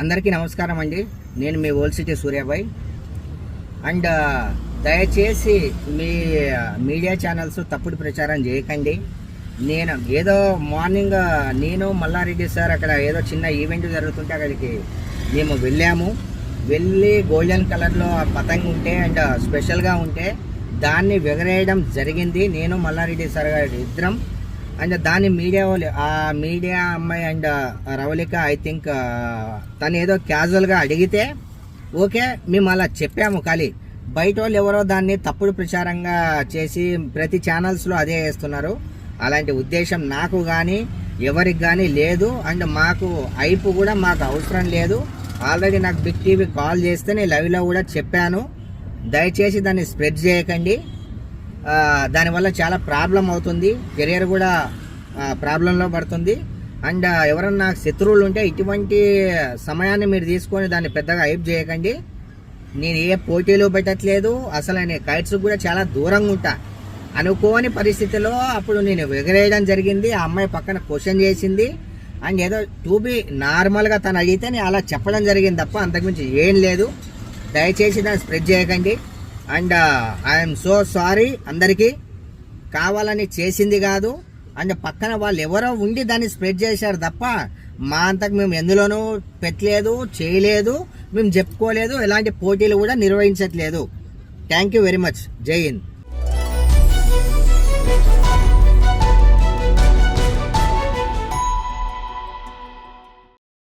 అందరికీ నమస్కారం అండి. నేను మీ ఓల్సిటీ సూర్యాబాయ్. అండ్ దయచేసి మీ మీడియా ఛానల్స్ తప్పుడు ప్రచారం చేయకండి. నేను ఏదో మార్నింగ్ నేను మల్లారెడ్డి సార్ అక్కడ ఏదో చిన్న ఈవెంట్ జరుగుతుంటే అక్కడికి మేము వెళ్ళాము. వెళ్ళి గోల్డెన్ కలర్లో ఆ పతంగి ఉంటే అండ్ స్పెషల్గా ఉంటే దాన్ని ఎగరేయడం జరిగింది. నేను మల్లారెడ్డి సార్ గారి ఇద్దరం. అండ్ దాని మీడియా వాళ్ళు ఆ మీడియా అమ్మాయి అండ్ రవళిక ఐ థింక్ తను ఏదో క్యాజువల్గా అడిగితే ఓకే మేము అలా చెప్పాము ఖాళీ బయట వాళ్ళు ఎవరో దాన్ని తప్పుడు ప్రచారంగా చేసి ప్రతి ఛానల్స్లో అదే వేస్తున్నారు. అలాంటి ఉద్దేశం నాకు కానీ ఎవరికి కానీ లేదు. అండ్ మాకు ఐపు కూడా మాకు అవసరం లేదు. ఆల్రెడీ నాకు బిగ్ టీవీ కాల్ చేస్తే నేను లైవ్లో కూడా చెప్పాను. దయచేసి దాన్ని స్ప్రెడ్ చేయకండి. దానివల్ల చాలా ప్రాబ్లం అవుతుంది. కెరియర్ కూడా ప్రాబ్లంలో పడుతుంది. అండ్ ఎవరన్నా శత్రువులు ఉంటే ఇటువంటి సమయాన్ని మీరు తీసుకొని దాన్ని పెద్దగా హైప్ చేయకండి. నేను ఏ పోటీలు పెట్టట్లేదు. అసలు నేను కైట్స్ కూడా చాలా దూరంగా ఉంటా. అనుకోని పరిస్థితిలో అప్పుడు నేను ఎగరేయడం జరిగింది. ఆ అమ్మాయి పక్కన క్వశ్చన్ చేసింది. అండ్ ఏదో టూ బీ నార్మల్గా తను అడిగితే నేను అలా చెప్పడం జరిగింది తప్ప అంతకుమించి ఏం లేదు. దయచేసి దాన్ని స్ప్రెడ్ చేయకండి. అండ్ ఐఎమ్ సో సారీ అందరికీ కావాలని చేసింది కాదు. అండ్ పక్కన వాళ్ళు ఎవరో ఉండి దాన్ని స్ప్రెడ్ చేశారు తప్ప మా అంతకు మేము ఎందులోనూ పెట్టలేదు చేయలేదు మేము చెప్పుకోలేదు ఎలాంటి పోటీలు కూడా నిర్వహించట్లేదు. థ్యాంక్ యూ వెరీ మచ్ జై హింద్.